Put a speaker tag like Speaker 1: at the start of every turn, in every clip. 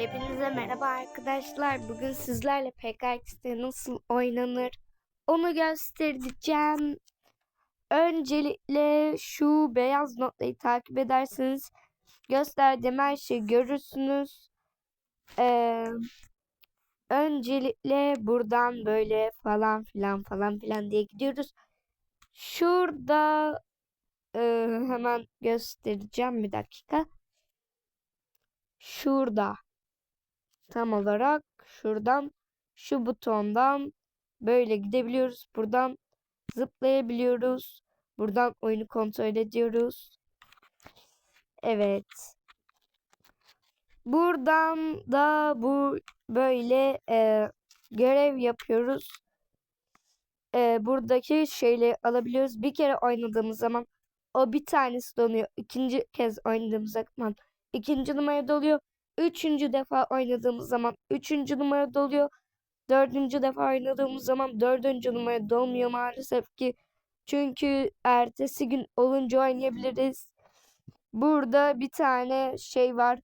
Speaker 1: Hepinize merhaba arkadaşlar. Bugün sizlerle PKX'de nasıl oynanır onu göstereceğim. Öncelikle şu beyaz notayı takip ederseniz gösterdiğim her şeyi görürsünüz. Ee, öncelikle buradan böyle falan filan falan filan diye gidiyoruz. Şurada e, hemen göstereceğim bir dakika. Şurada tam olarak şuradan şu butondan böyle gidebiliyoruz. Buradan zıplayabiliyoruz. Buradan oyunu kontrol ediyoruz. Evet. Buradan da bu böyle e, görev yapıyoruz. E, buradaki şeyleri alabiliyoruz. Bir kere oynadığımız zaman o bir tanesi donuyor. İkinci kez oynadığımız zaman ikinci numara doluyor. Üçüncü defa oynadığımız zaman üçüncü numara doluyor. Dördüncü defa oynadığımız zaman dördüncü numara dolmuyor maalesef ki. Çünkü ertesi gün olunca oynayabiliriz. Burada bir tane şey var.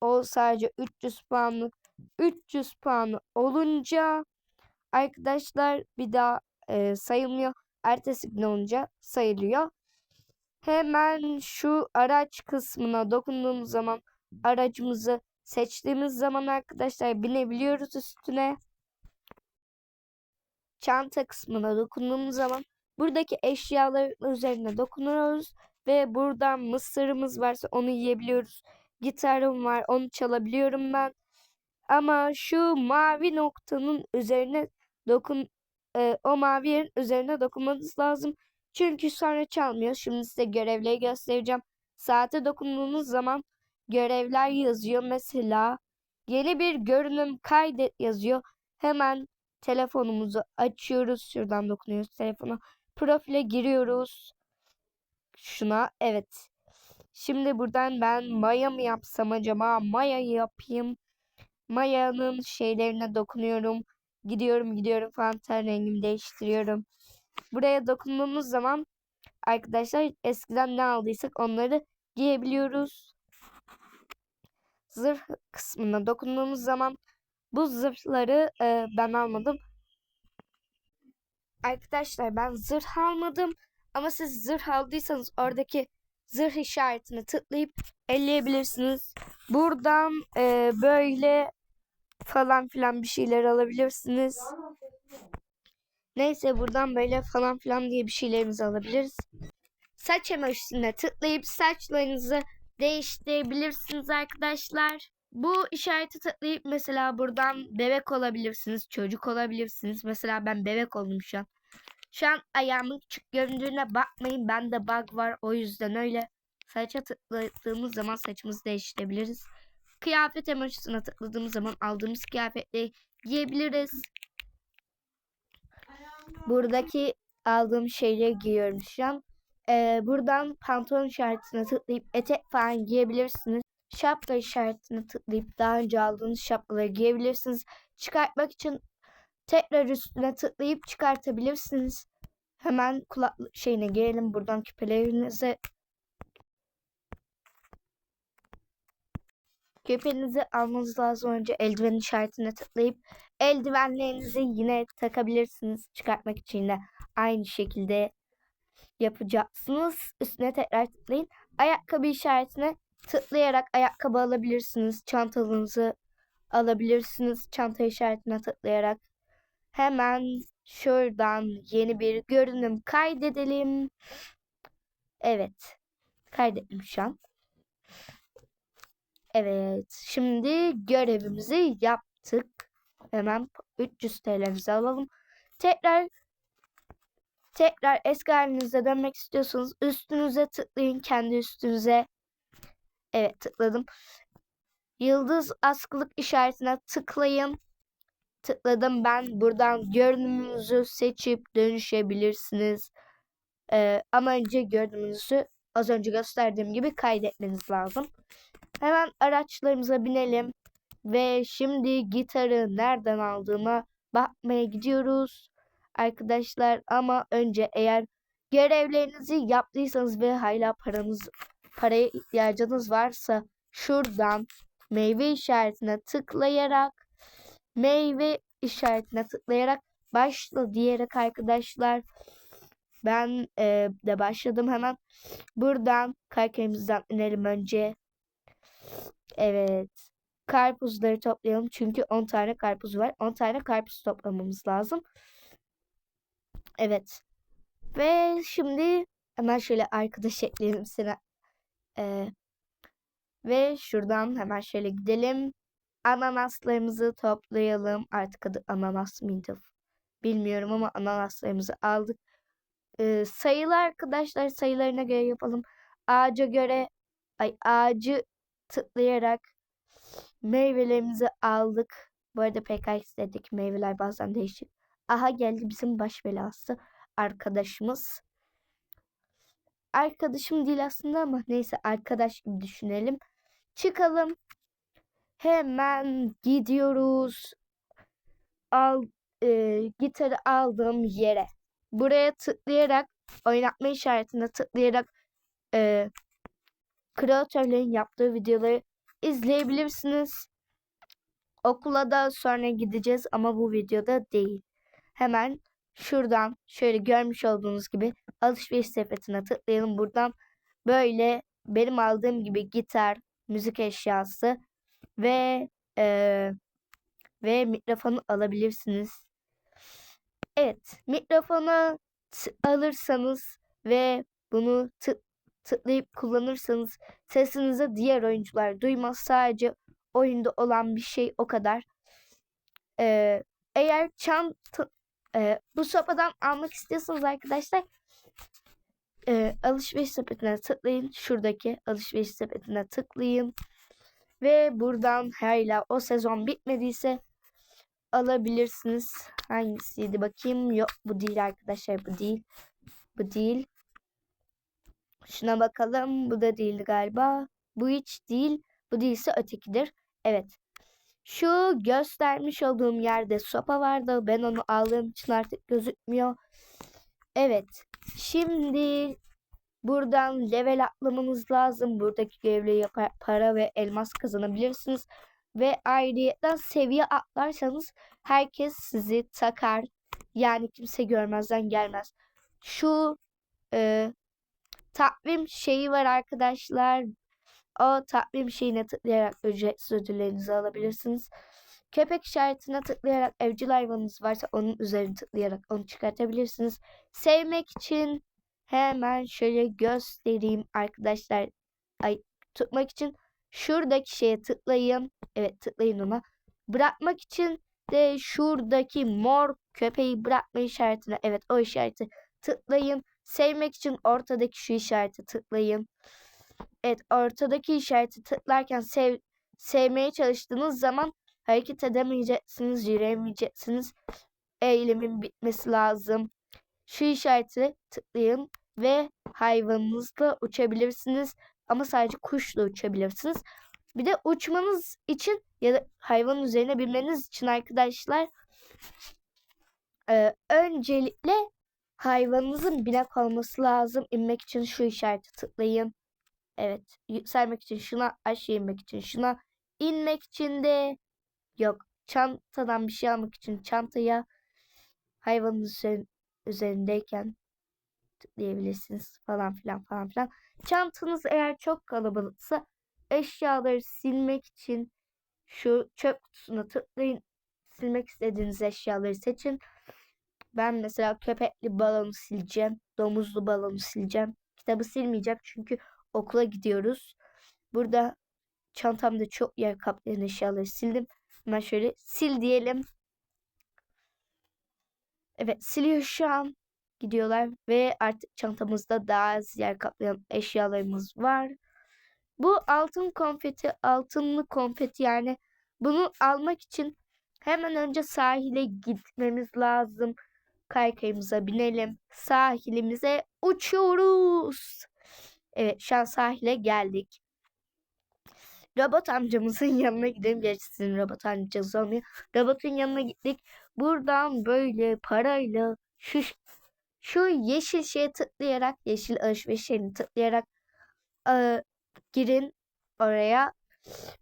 Speaker 1: O sadece 300 puanlık. 300 puanı olunca arkadaşlar bir daha e, sayılmıyor. Ertesi gün olunca sayılıyor. Hemen şu araç kısmına dokunduğumuz zaman aracımızı seçtiğimiz zaman arkadaşlar binebiliyoruz üstüne. Çanta kısmına dokunduğumuz zaman buradaki eşyaların üzerine dokunuyoruz ve buradan mısırımız varsa onu yiyebiliyoruz. Gitarım var onu çalabiliyorum ben. Ama şu mavi noktanın üzerine dokun e, o mavi yerin üzerine dokunmanız lazım. Çünkü sonra çalmıyor. Şimdi size görevleri göstereceğim. Saate dokunduğunuz zaman görevler yazıyor. Mesela yeni bir görünüm kaydet yazıyor. Hemen telefonumuzu açıyoruz. Şuradan dokunuyoruz telefona. Profile giriyoruz. Şuna evet. Şimdi buradan ben Maya mı yapsam acaba? Maya'yı yapayım. Maya'nın şeylerine dokunuyorum. Gidiyorum gidiyorum falan ten rengimi değiştiriyorum. Buraya dokunduğumuz zaman arkadaşlar eskiden ne aldıysak onları giyebiliyoruz. Zırh kısmına dokunduğumuz zaman bu zırhları e, ben almadım. Arkadaşlar ben zırh almadım ama siz zırh aldıysanız oradaki zırh işaretini tıklayıp elleyebilirsiniz. Buradan e, böyle falan filan bir şeyler alabilirsiniz. Neyse buradan böyle falan filan diye bir şeylerimizi alabiliriz. Saç emojisine tıklayıp saçlarınızı değiştirebilirsiniz arkadaşlar. Bu işareti tıklayıp mesela buradan bebek olabilirsiniz, çocuk olabilirsiniz. Mesela ben bebek oldum şu an. Şu an ayağımın küçük göründüğüne bakmayın. Bende bug var o yüzden öyle. Saça tıkladığımız zaman saçımızı değiştirebiliriz. Kıyafet emojisine tıkladığımız zaman aldığımız kıyafetleri giyebiliriz. Buradaki aldığım şeyleri giyiyorum şu an. Ee, buradan pantolon işaretine tıklayıp etek falan giyebilirsiniz. Şapka işaretine tıklayıp daha önce aldığınız şapkaları giyebilirsiniz. Çıkartmak için tekrar üstüne tıklayıp çıkartabilirsiniz. Hemen kulaklık şeyine gelelim. Buradan küpelerinize Küpenizi almanız lazım önce eldiven işaretine tıklayıp eldivenlerinizi yine takabilirsiniz çıkartmak için de aynı şekilde yapacaksınız. Üstüne tekrar tıklayın. Ayakkabı işaretine tıklayarak ayakkabı alabilirsiniz. Çantanızı alabilirsiniz. Çanta işaretine tıklayarak. Hemen şuradan yeni bir görünüm kaydedelim. Evet. Kaydettim şu an. Evet. Şimdi görevimizi yaptık. Hemen 300 TL'mizi alalım. Tekrar tekrar eski halinize dönmek istiyorsanız üstünüze tıklayın. Kendi üstünüze. Evet tıkladım. Yıldız askılık işaretine tıklayın. Tıkladım ben. Buradan görünümünüzü seçip dönüşebilirsiniz. Ee, ama önce görünümünüzü az önce gösterdiğim gibi kaydetmeniz lazım. Hemen araçlarımıza binelim. Ve şimdi gitarı nereden aldığıma bakmaya gidiyoruz. Arkadaşlar ama önce eğer görevlerinizi yaptıysanız ve hala paranız paraya ihtiyacınız varsa şuradan meyve işaretine tıklayarak meyve işaretine tıklayarak başla diyerek arkadaşlar ben e, de başladım hemen. Buradan kaykayımızdan inelim önce. Evet. Karpuzları toplayalım. Çünkü 10 tane karpuz var. 10 tane karpuz toplamamız lazım. Evet. Ve şimdi hemen şöyle arkadaş ekleyelim seni. Ee, ve şuradan hemen şöyle gidelim. Ananaslarımızı toplayalım. Artık adı ananas mıydı? Bilmiyorum ama ananaslarımızı aldık. Ee, sayılı arkadaşlar sayılarına göre yapalım. Ağaca göre ay ağacı tıklayarak meyvelerimizi aldık. Bu arada PK istedik. Meyveler bazen değişik. Aha geldi bizim baş belası arkadaşımız. Arkadaşım değil aslında ama neyse arkadaş gibi düşünelim. Çıkalım. Hemen gidiyoruz. Al e, gitarı aldığım yere. Buraya tıklayarak oynatma işaretine tıklayarak e, kreatörlerin yaptığı videoları izleyebilirsiniz. Okula da sonra gideceğiz ama bu videoda değil. Hemen şuradan şöyle görmüş olduğunuz gibi alışveriş sepetine tıklayalım. Buradan böyle benim aldığım gibi gitar, müzik eşyası ve e, ve mikrofonu alabilirsiniz. Evet, mikrofonu alırsanız ve bunu tık tıklayıp kullanırsanız sesinizi diğer oyuncular duymaz. Sadece oyunda olan bir şey o kadar. Ee, eğer çanta e, bu sopadan almak istiyorsanız arkadaşlar e, alışveriş sepetine tıklayın. Şuradaki alışveriş sepetine tıklayın. Ve buradan hala o sezon bitmediyse alabilirsiniz. Hangisiydi bakayım. Yok bu değil arkadaşlar bu değil. Bu değil. Şuna bakalım. Bu da değil galiba. Bu hiç değil. Bu değilse ötekidir. Evet. Şu göstermiş olduğum yerde sopa vardı. Ben onu aldığım için artık gözükmüyor. Evet. Şimdi buradan level atlamanız lazım. Buradaki görevleri para ve elmas kazanabilirsiniz. Ve ayrıyetten seviye atlarsanız herkes sizi takar. Yani kimse görmezden gelmez. Şu e, takvim şeyi var arkadaşlar. O takvim şeyine tıklayarak ücretsiz ödüllerinizi alabilirsiniz. Köpek işaretine tıklayarak evcil hayvanınız varsa onun üzerine tıklayarak onu çıkartabilirsiniz. Sevmek için hemen şöyle göstereyim arkadaşlar. Ay tutmak için şuradaki şeye tıklayın. Evet tıklayın ona. Bırakmak için de şuradaki mor köpeği bırakma işaretine evet o işareti tıklayın. Sevmek için ortadaki şu işareti tıklayın. Evet ortadaki işareti tıklarken sev, sevmeye çalıştığınız zaman hareket edemeyeceksiniz, yürüyemeyeceksiniz. Eylemin bitmesi lazım. Şu işareti tıklayın ve hayvanınızla uçabilirsiniz. Ama sadece kuşla uçabilirsiniz. Bir de uçmanız için ya da hayvanın üzerine binmeniz için arkadaşlar e, öncelikle hayvanınızın binek olması lazım. İnmek için şu işareti tıklayın. Evet. Yükselmek için şuna, aşağı inmek için şuna, inmek için de yok. Çantadan bir şey almak için çantaya hayvanın üzerindeyken tıklayabilirsiniz falan filan falan filan. Çantanız eğer çok kalabalıksa eşyaları silmek için şu çöp kutusuna tıklayın. Silmek istediğiniz eşyaları seçin. Ben mesela köpekli balonu sileceğim. Domuzlu balonu sileceğim. Kitabı silmeyeceğim çünkü okula gidiyoruz. Burada çantamda çok yer kaplayan eşyaları sildim. Hemen şöyle sil diyelim. Evet siliyor şu an. Gidiyorlar ve artık çantamızda daha az yer kaplayan eşyalarımız var. Bu altın konfeti, altınlı konfeti yani bunu almak için hemen önce sahile gitmemiz lazım. Kaykayımıza binelim. Sahilimize uçuyoruz. Evet şu an sahile geldik. Robot amcamızın yanına gidelim. Gerçi sizin robot amcanız olmuyor. Robotun yanına gittik. Buradan böyle parayla şu şu yeşil şeye tıklayarak yeşil alışveriş şeyini tıklayarak e, girin oraya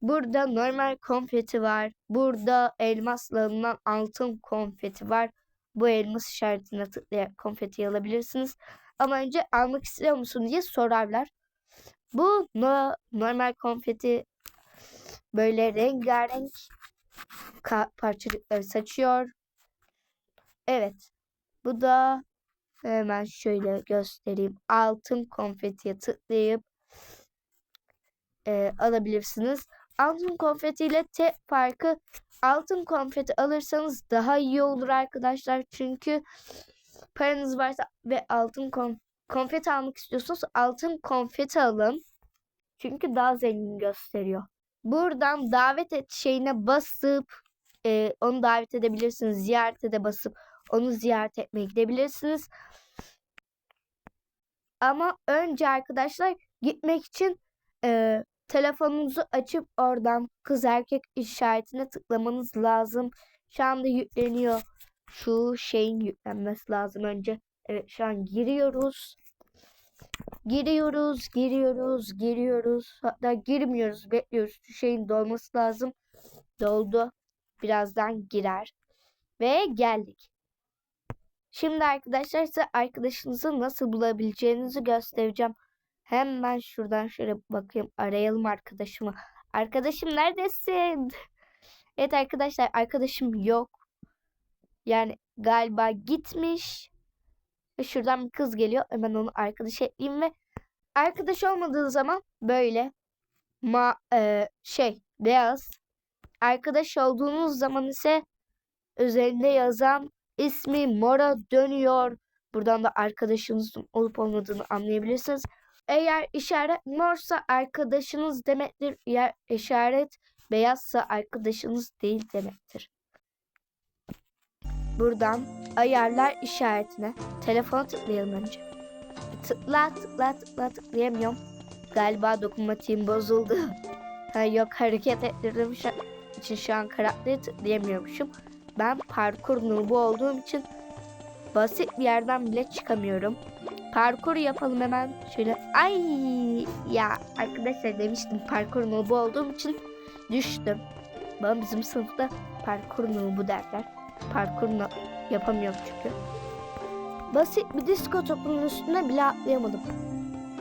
Speaker 1: Burada normal konfeti var. Burada elmasla altın konfeti var. Bu elmas işaretine tıklayarak konfeti alabilirsiniz. Ama önce almak istiyor musun diye sorarlar. Bu no, normal konfeti böyle rengarenk parçacıkları saçıyor. Evet. Bu da hemen şöyle göstereyim. Altın konfetiye tıklayıp e, alabilirsiniz. Altın konfetiyle tek farkı altın konfeti alırsanız daha iyi olur arkadaşlar. Çünkü paranız varsa ve altın kon konfeti almak istiyorsanız altın konfeti alın. Çünkü daha zengin gösteriyor. Buradan davet et şeyine basıp e, onu davet edebilirsiniz. Ziyarete de basıp onu ziyaret etmeye gidebilirsiniz. Ama önce arkadaşlar gitmek için e, telefonunuzu açıp oradan kız erkek işaretine tıklamanız lazım. Şu anda yükleniyor. Şu şeyin yüklenmesi lazım önce. Evet şu an giriyoruz. Giriyoruz, giriyoruz, giriyoruz. Hatta girmiyoruz, bekliyoruz. Şu şeyin dolması lazım. Doldu. Birazdan girer. Ve geldik. Şimdi arkadaşlar size arkadaşınızı nasıl bulabileceğinizi göstereceğim. Hemen şuradan şöyle bakayım. Arayalım arkadaşımı. Arkadaşım neredesin? Evet arkadaşlar arkadaşım yok. Yani galiba gitmiş. Ve şuradan bir kız geliyor. Hemen onu arkadaş ekleyeyim ve arkadaş olmadığı zaman böyle ma e, şey beyaz. Arkadaş olduğunuz zaman ise üzerinde yazan ismi mora dönüyor. Buradan da arkadaşınızın olup olmadığını anlayabilirsiniz. Eğer işaret morsa arkadaşınız demektir. Eğer işaret beyazsa arkadaşınız değil demektir. Buradan ayarlar işaretine telefona tıklayalım önce. Tıkla tıkla tıkla tıklayamıyorum. Galiba dokunmatiğim bozuldu. ha, yok hareket ettirdim şu için şu an karakteri tıklayamıyormuşum. Ben parkur noobu olduğum için basit bir yerden bile çıkamıyorum. Parkur yapalım hemen. Şöyle ay ya arkadaşlar demiştim parkur noobu olduğum için düştüm. Bana bizim sınıfta parkur noobu derler. Parkur yapamıyorum çünkü. Basit bir disko topunun üstüne bile atlayamadım.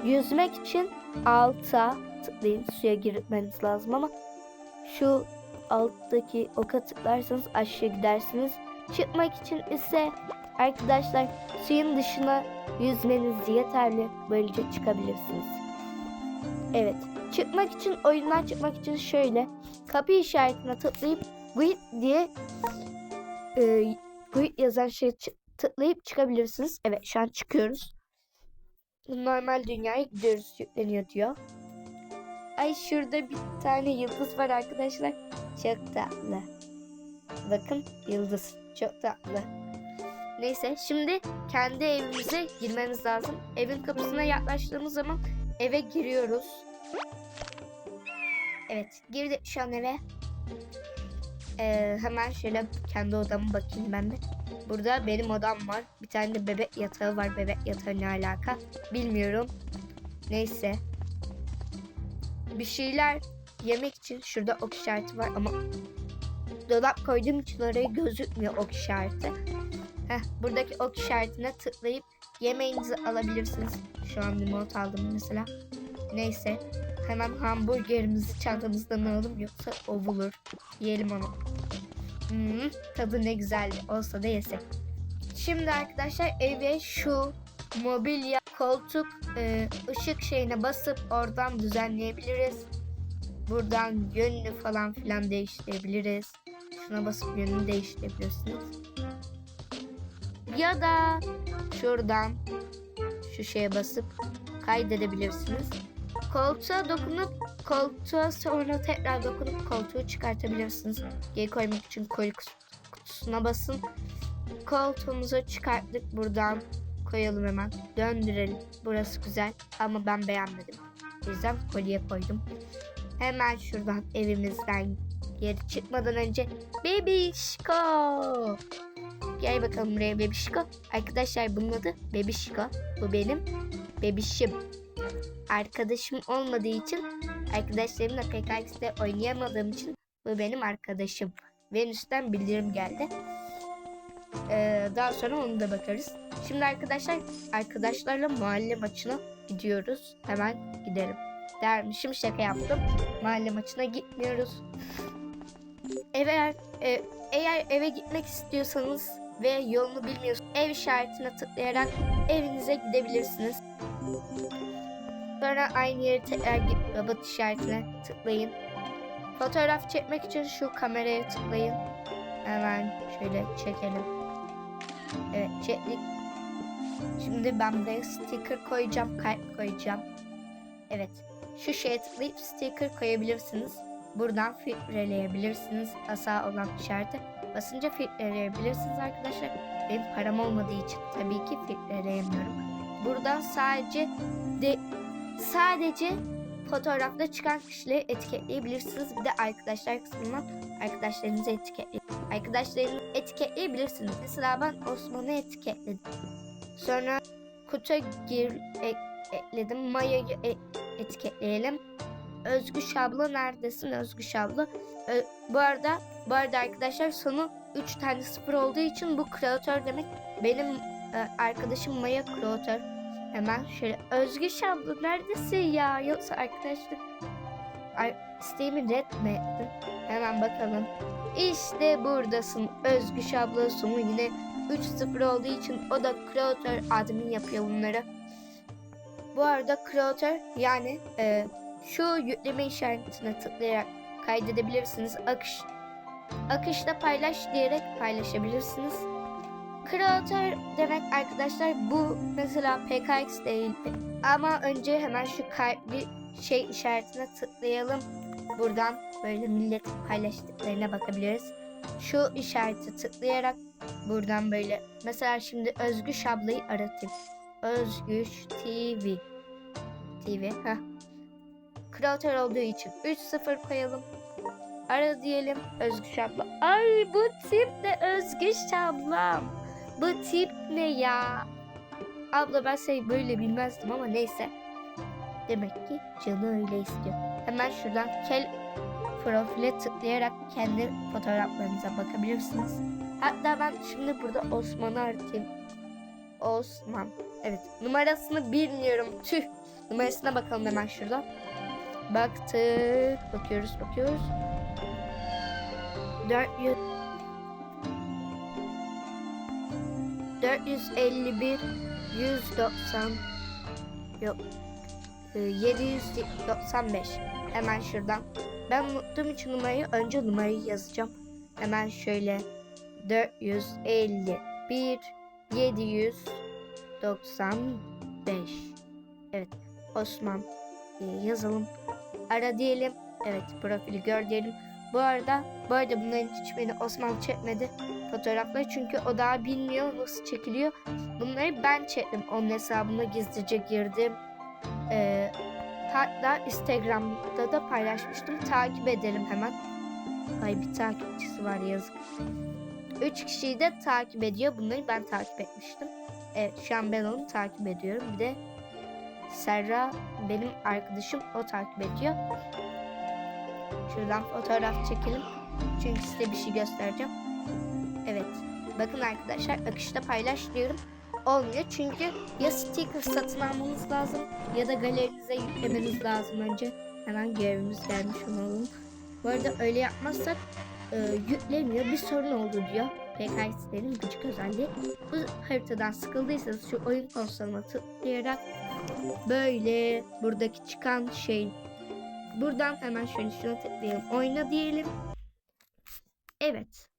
Speaker 1: Yüzmek için alta tıklayın. Suya girmeniz lazım ama şu alttaki oka tıklarsanız aşağı gidersiniz. Çıkmak için ise arkadaşlar suyun dışına yüzmeniz yeterli. Böylece çıkabilirsiniz. Evet. Çıkmak için oyundan çıkmak için şöyle kapı işaretine tıklayıp quit diye e, quit yazan şey tıklayıp çıkabilirsiniz. Evet şu an çıkıyoruz. Normal dünyaya gidiyoruz yükleniyor diyor. Ay şurada bir tane yıldız var arkadaşlar. Çok tatlı. Bakın yıldız. Çok tatlı. Neyse şimdi kendi evimize girmemiz lazım. Evin kapısına yaklaştığımız zaman eve giriyoruz. Evet girdik şu an eve. Ee, hemen şöyle kendi odama bakayım ben de. Burada benim odam var. Bir tane de bebek yatağı var. Bebek yatağı ne alaka bilmiyorum. Neyse. Bir şeyler yemek için şurada ok işareti var ama dolap koyduğum için oraya gözükmüyor ok işareti. Heh, buradaki ok işaretine tıklayıp yemeğinizi alabilirsiniz. Şu an limonat aldım mesela. Neyse. Hemen hamburgerimizi çantamızdan alalım yoksa ovulur. Yiyelim onu. Hmm, tadı ne güzeldi. Olsa da yesek. Şimdi arkadaşlar eve şu mobilya, koltuk, e, ışık şeyine basıp oradan düzenleyebiliriz. Buradan yönünü falan filan değiştirebiliriz. Şuna basıp yönünü değiştirebilirsiniz. Ya da şuradan şu şeye basıp kaydedebilirsiniz. Koltuğa dokunup koltuğa sonra tekrar dokunup koltuğu çıkartabilirsiniz. Geri koymak için koy kutusuna basın. Koltuğumuzu çıkarttık buradan. Koyalım hemen. Döndürelim. Burası güzel ama ben beğenmedim. O yüzden kolye koydum. Hemen şuradan evimizden geri çıkmadan önce Bebişko. Gel bakalım buraya Bebişko. Arkadaşlar bunun adı Bebişko. Bu benim bebişim. Arkadaşım olmadığı için Arkadaşlarımla PKX'de oynayamadığım için bu benim arkadaşım. Venüs'ten bildirim geldi. Ee, daha sonra onu da bakarız. Şimdi arkadaşlar arkadaşlarla mahalle maçına gidiyoruz. Hemen gidelim. Dermişim şaka yaptım. Mahalle maçına gitmiyoruz. Eğer e, eğer eve gitmek istiyorsanız ve yolunu bilmiyorsanız ev işaretine tıklayarak evinize gidebilirsiniz. Sonra aynı yere tekrar git robot işaretine tıklayın. Fotoğraf çekmek için şu kameraya tıklayın. Hemen şöyle çekelim. Evet çektik. Şimdi ben de sticker koyacağım, kalp koyacağım. Evet. Şu şeye tıklayıp sticker koyabilirsiniz. Buradan filtreleyebilirsiniz. Asa olan işareti basınca filtreleyebilirsiniz arkadaşlar. Benim param olmadığı için tabii ki filtreleyemiyorum. Buradan sadece de sadece fotoğrafta çıkan kişileri etiketleyebilirsiniz. Bir de arkadaşlar kısmından arkadaşlarınızı etiketleyin. Arkadaşlarınızı etiketleyebilirsiniz. Mesela ben Osman'ı etiketledim. Sonra kutu gir ek- ekledim. Maya'yı e- etiketleyelim. Özgü Şablo neredesin Özgü Şablo? Ö- bu arada bu arada arkadaşlar sonu 3 tane sıfır olduğu için bu kreatör demek. Benim e, arkadaşım Maya kreatör. Hemen şöyle Özgü Şablo neredesin ya? Yoksa arkadaşlık Ay, isteğimi red mi ettin? Hemen bakalım. İşte buradasın Özgü Şablo sonu yine 3-0 olduğu için o da kreatör admin yapıyor bunları. Bu arada kreatör yani e, şu yükleme işaretine tıklayarak kaydedebilirsiniz. Akış akışta paylaş diyerek paylaşabilirsiniz. Kreatör demek arkadaşlar bu mesela PKX değil. Ama önce hemen şu kalpli şey işaretine tıklayalım. Buradan böyle millet paylaştıklarına bakabiliriz. Şu işareti tıklayarak buradan böyle mesela şimdi Özgü Şablayı aratayım. Özgüç TV. TV. Heh. Kreatör olduğu için 3-0 koyalım. Ara diyelim Özgü Şabla. Ay bu tip de Özgü Şablam. Bu tip ne ya? Abla ben seni böyle bilmezdim ama neyse. Demek ki canı öyle istiyor. Hemen şuradan kel profile tıklayarak kendi fotoğraflarınıza bakabilirsiniz. Hatta ben şimdi burada Osman'ı aratayım. Osman. Evet. Numarasını bilmiyorum. Tüh. Numarasına bakalım hemen şurada. Baktık. Bakıyoruz bakıyoruz. 400 451 190 yok e, 795 hemen şuradan. Ben unuttuğum için numarayı önce numarayı yazacağım. Hemen şöyle. 451 795 Evet Osman e, yazalım. Ara diyelim. Evet profili gör diyelim. Bu arada bu arada bunların hiçbirini Osman çekmedi fotoğrafları çünkü o daha bilmiyor nasıl çekiliyor. Bunları ben çektim. Onun hesabına gizlice girdim. Ee, hatta Instagram'da da paylaşmıştım. Takip edelim hemen. Ay bir takipçisi var yazık. Üç kişiyi de takip ediyor. Bunları ben takip etmiştim. Evet şu an ben onu takip ediyorum. Bir de Serra benim arkadaşım o takip ediyor. Şuradan fotoğraf çekelim. Çünkü size bir şey göstereceğim. Evet. Bakın arkadaşlar akışta paylaş diyorum. Olmuyor çünkü ya sticker satın almanız lazım ya da galerinize yüklemeniz lazım önce. Hemen görevimiz gelmiş olalım. Bu arada öyle yapmazsak e, yüklemiyor. Bir sorun oldu diyor. PKX'lerin gıcık özelliği. Bu haritadan sıkıldıysanız şu oyun konsoluna tıklayarak böyle buradaki çıkan şey buradan hemen şöyle şuna tıklayalım. Oyna diyelim. Evet.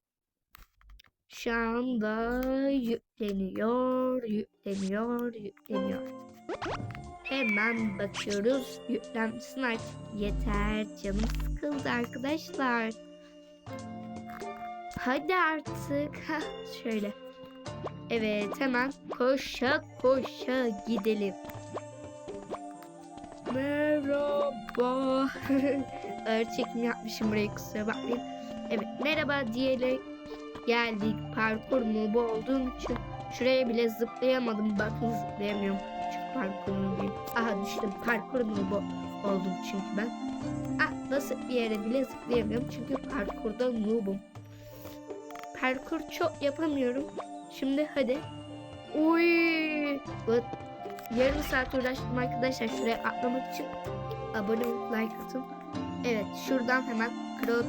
Speaker 1: Şu anda yükleniyor, yükleniyor, yükleniyor. Hemen bakıyoruz. Yüklensin artık. Yeter. Canım sıkıldı arkadaşlar. Hadi artık. Şöyle. Evet hemen koşa koşa gidelim. Merhaba. Ağır çekim yapmışım buraya kusura bakmayın. Evet merhaba diyerek geldik. Parkur mu bu olduğum için şuraya bile zıplayamadım. Bakın zıplayamıyorum. Çünkü parkur değil. Aha düştüm. Parkur mu bu oldum çünkü ben. Ah basit bir yere bile zıplayamıyorum çünkü parkurda noobum. Parkur çok yapamıyorum. Şimdi hadi. Uy! Yarım saat uğraştım arkadaşlar şuraya atlamak için. Abone olup like atın. Evet şuradan hemen Crow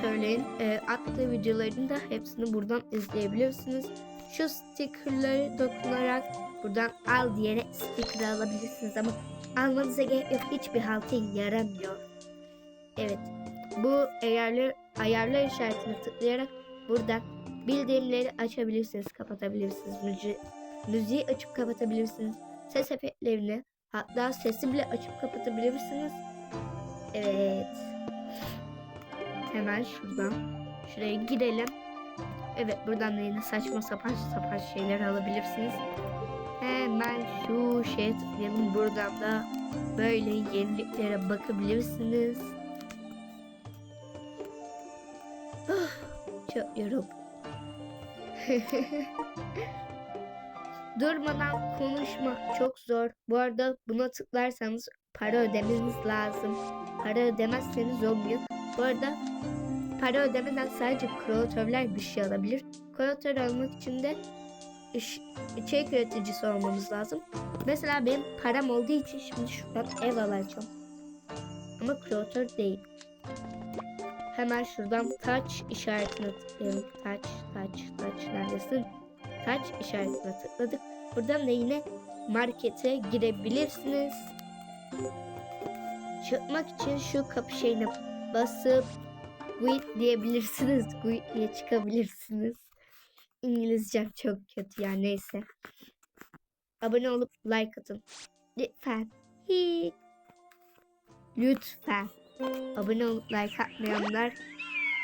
Speaker 1: söyleyin. E, attığı videolarını da hepsini buradan izleyebilirsiniz. Şu stickerları dokunarak buradan al diyerek sticker alabilirsiniz ama almanıza gerek yok. Hiçbir halta yaramıyor. Evet. Bu ayarlı, ayarlar işaretine tıklayarak buradan bildirimleri açabilirsiniz, kapatabilirsiniz. Müzi, müziği açıp kapatabilirsiniz. Ses efektlerini hatta sesi bile açıp kapatabilirsiniz. Evet. Hemen şuradan şuraya girelim. Evet buradan da yine saçma sapan sapan şeyler alabilirsiniz. Hemen şu şeye tıklayalım. Buradan da böyle yeniliklere bakabilirsiniz. Ah, Çok yoruldum. Durmadan konuşmak çok zor. Bu arada buna tıklarsanız para ödemeniz lazım. Para ödemezseniz olmuyor. Bu arada para ödemeden sadece kreatörler bir şey alabilir. Kreatör almak için de içerik üreticisi olmamız lazım. Mesela benim param olduğu için şimdi şuradan ev alacağım. Ama kreatör değil. Hemen şuradan touch işaretine tıklayalım. Touch, touch, touch neredesin? Touch işaretine tıkladık. Buradan da yine markete girebilirsiniz. Çıkmak için şu kapı şeyine basıp quit diyebilirsiniz. Quit diye çıkabilirsiniz. İngilizcem çok kötü ya neyse. Abone olup like atın. Lütfen. Lütfen. Abone olup like atmayanlar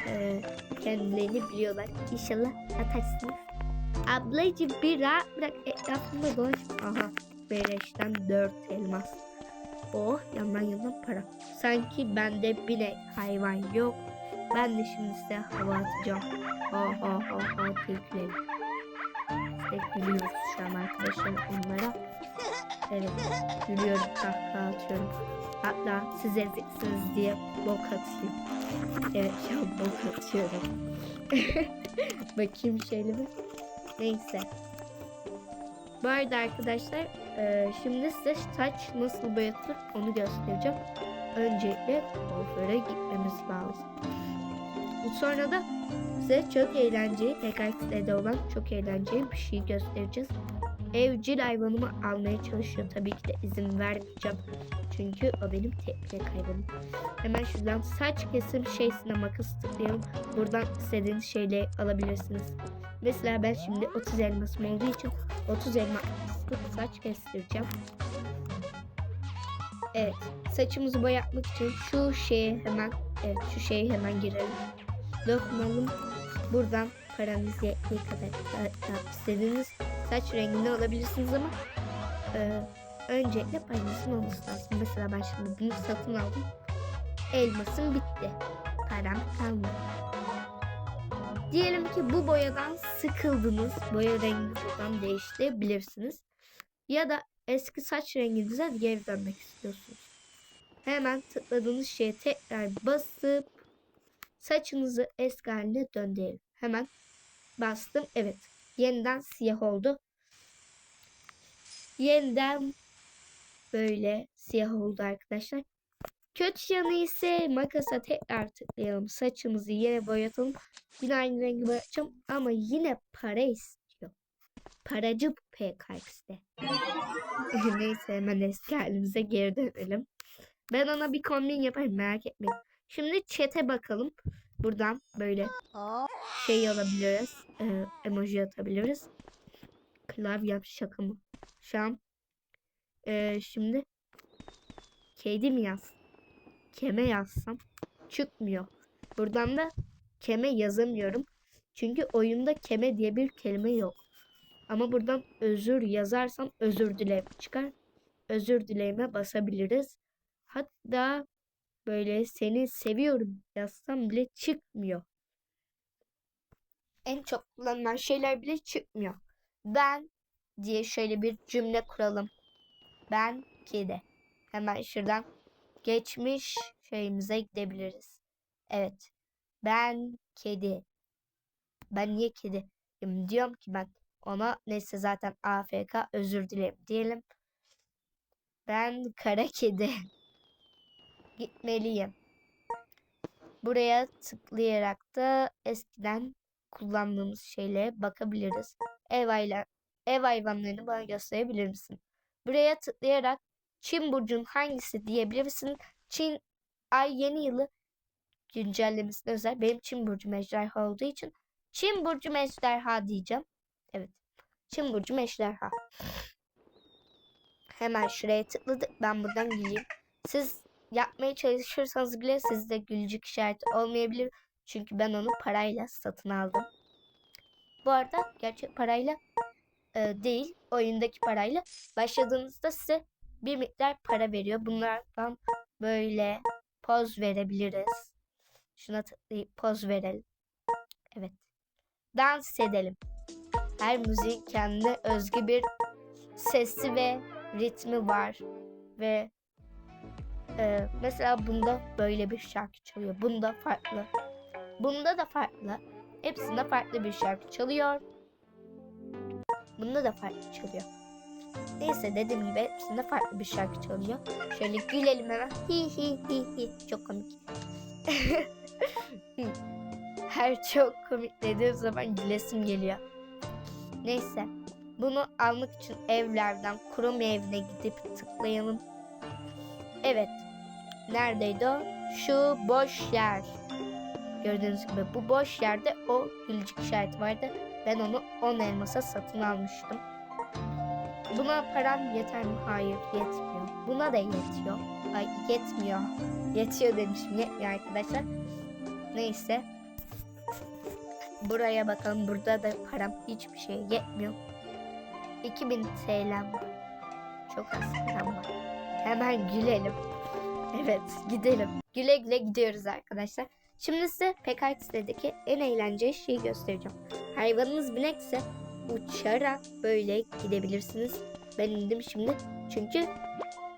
Speaker 1: e, kendilerini biliyorlar. İnşallah atarsınız. Ablacığım bir rahat bırak etrafımda dolaş. Aha. Beleşten 4 elmas. Oh yandan yandan para. Sanki bende bile hayvan yok. Ben de şimdi size hava atacağım. Ha ha ha ha teklerim. İşte şu an arkadaşlar onlara. Evet gülüyorum kahkaha atıyorum. Hatta siz eziksiniz diye bok atayım. Evet şu an bok atıyorum. Bakayım şöyle. Neyse. Bu arada arkadaşlar e, şimdi size saç nasıl boyatılır onu göstereceğim. Öncelikle kuaföre gitmemiz lazım. Sonra da size çok eğlenceli, PKX'de olan çok eğlenceli bir şey göstereceğiz. Evcil hayvanımı almaya çalışıyor. Tabii ki de izin vermeyeceğim. Çünkü o benim tek tek hayvanım. Hemen şuradan saç kesim şeysine makas tıklayalım. Buradan istediğiniz şeyleri alabilirsiniz. Mesela ben şimdi 30 elmasım olduğu için 30 elma saç kestireceğim. Evet. Saçımızı boyatmak için şu şeye hemen evet şu şeye hemen girelim. Dokunalım. Buradan paranız yettiği kadar da- istediğiniz saç rengini alabilirsiniz ama e, öncelikle paranızın olması lazım. Mesela ben şimdi bunu satın aldım. Elmasım bitti. Param kalmadı. Diyelim ki bu boyadan sıkıldınız. Boya rengini buradan değiştirebilirsiniz. Ya da eski saç renginize geri dönmek istiyorsunuz. Hemen tıkladığınız şeye tekrar basıp saçınızı eski haline döndürelim. Hemen bastım. Evet. Yeniden siyah oldu. Yeniden böyle siyah oldu arkadaşlar. Kötü yanı ise makasa tekrar tıklayalım. Saçımızı yine boyatalım. Yine aynı rengi boyayacağım ama yine para istiyor. Paracı PKX'de. Neyse hemen eski halimize geri dönelim. Ben ona bir kombin yaparım merak etmeyin. Şimdi chat'e bakalım. Buradan böyle şey alabiliriz. E, emoji atabiliriz. Klavye şaka mı? Şu an e, şimdi kedi mi yaz? Keme yazsam çıkmıyor. Buradan da keme yazamıyorum. Çünkü oyunda keme diye bir kelime yok. Ama buradan özür yazarsam özür dilerim çıkar. Özür dileyime basabiliriz. Hatta böyle seni seviyorum yazsam bile çıkmıyor. En çok kullanılan şeyler bile çıkmıyor. Ben diye şöyle bir cümle kuralım. Ben kedi. Hemen şuradan geçmiş şeyimize gidebiliriz. Evet. Ben kedi. Ben niye kedi? Diyorum ki ben ona neyse zaten AFK özür dilerim diyelim. Ben kara kedi. Gitmeliyim. Buraya tıklayarak da eskiden kullandığımız şeylere bakabiliriz. Ev, hayla- ev hayvanlarını bana gösterebilir misin? Buraya tıklayarak Çin burcun hangisi diyebilirsin. Çin ay yeni yılı güncellemesine özel. Benim Çin burcum ejderha olduğu için Çin burcum ejderha diyeceğim. Evet. Çin burcum ejderha. Hemen şuraya tıkladık. Ben buradan gideyim. Siz yapmaya çalışırsanız bile sizde gülücük işareti olmayabilir. Çünkü ben onu parayla satın aldım. Bu arada gerçek parayla e, değil, oyundaki parayla başladığınızda size bir miktar para veriyor. Bunlardan böyle poz verebiliriz. Şuna tıklayıp poz verelim. Evet. Dans edelim. Her müziğin kendine özgü bir sesi ve ritmi var. Ve e, mesela bunda böyle bir şarkı çalıyor. Bunda farklı. Bunda da farklı. Hepsinde farklı bir şarkı çalıyor. Bunda da farklı çalıyor. Neyse dediğim gibi hepsinde farklı bir şarkı çalıyor. Şöyle gülelim hemen. Hi hi hi hi. Çok komik. Her çok komik dediğim zaman gülesim geliyor. Neyse. Bunu almak için evlerden kurum evine gidip tıklayalım. Evet. Neredeydi o? Şu boş yer. Gördüğünüz gibi bu boş yerde o gülücük işareti vardı. Ben onu 10 elmasa satın almıştım. Buna param yeter mi? Hayır yetmiyor. Buna da yetiyor. Ay yetmiyor. Yetiyor demişim. Yetmiyor arkadaşlar. Neyse. Buraya bakalım. Burada da param hiçbir şey yetmiyor. 2000 TL'm var. Çok az param var. Hemen gülelim. Evet gidelim. Güle güle gidiyoruz arkadaşlar. Şimdi size PKX'deki en eğlenceli şeyi göstereceğim. Hayvanınız binekse uçarak böyle gidebilirsiniz. Ben indim şimdi. Çünkü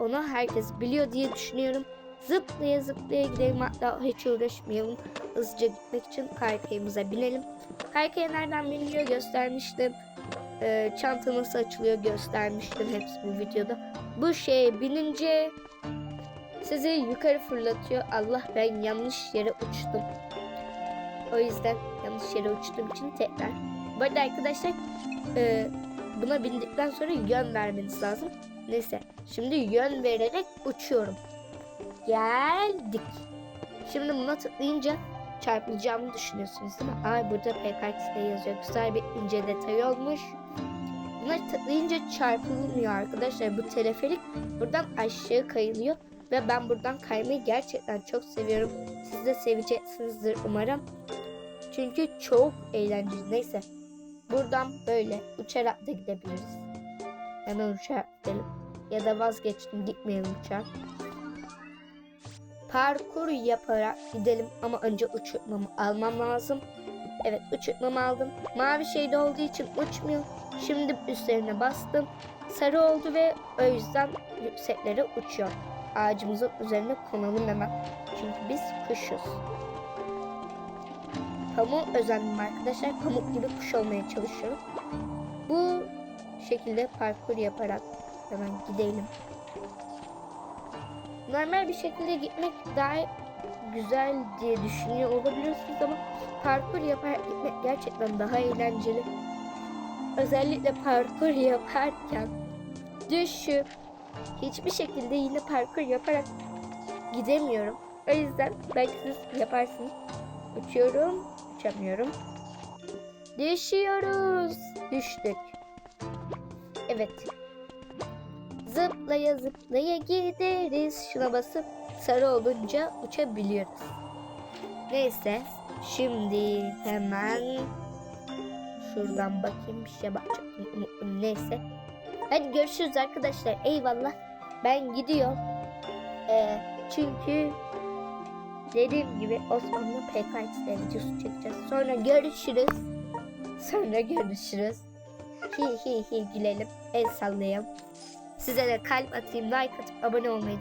Speaker 1: onu herkes biliyor diye düşünüyorum. Zıplaya zıplaya gidelim hatta hiç uğraşmayalım. Hızlıca gitmek için kaykayımıza binelim. Kaykaya nereden biniliyor göstermiştim. Ee, çanta nasıl açılıyor göstermiştim hepsi bu videoda. Bu şeye binince sizi yukarı fırlatıyor. Allah ben yanlış yere uçtum. O yüzden yanlış yere uçtuğum için tekrar. Bu arada arkadaşlar e, buna bindikten sonra yön vermeniz lazım. Neyse şimdi yön vererek uçuyorum. Geldik. Şimdi buna tıklayınca çarpılacağımı düşünüyorsunuz değil mi? Ay burada PKX'de yazıyor. Güzel bir ince detay olmuş. Buna tıklayınca çarpılmıyor arkadaşlar. Bu teleferik buradan aşağı kayılıyor. Ve ben buradan kaymayı gerçekten çok seviyorum. Siz de seveceksinizdir umarım. Çünkü çok eğlenceli. Neyse. Buradan böyle uçarak da gidebiliriz. Hemen uçarak gidelim. Ya da vazgeçtim gitmeyelim uçağa. Parkur yaparak gidelim ama önce uçurtmamı almam lazım. Evet uçurtmamı aldım. Mavi şeyde olduğu için uçmuyor. Şimdi üstlerine bastım. Sarı oldu ve o yüzden yükseklere uçuyor. Ağacımızın üzerine konalım hemen. Çünkü biz kuşuz. Pamuk özendim arkadaşlar. Pamuk gibi kuş olmaya çalışıyorum. Bu şekilde parkur yaparak hemen gidelim. Normal bir şekilde gitmek daha güzel diye düşünüyor olabilirsiniz ama parkur yaparak gitmek gerçekten daha eğlenceli. Özellikle parkur yaparken düşüp hiçbir şekilde yine parkur yaparak gidemiyorum. O yüzden belki siz yaparsınız. Uçuyorum, uçamıyorum. Düşüyoruz. Düştük. Evet. Zıplaya zıplaya gideriz. Şuna basıp sarı olunca uçabiliyoruz. Neyse. Şimdi hemen şuradan bakayım bir şey bakacaktım. Unuttum. Neyse. Hadi görüşürüz arkadaşlar. Eyvallah. Ben gidiyorum. Ee, çünkü dediğim gibi Osmanlı PKX'de videosu çekeceğiz. Sonra görüşürüz. Sonra görüşürüz. Hi hi hi gülelim. El sallayalım. Size de kalp atayım, like atıp abone olmayı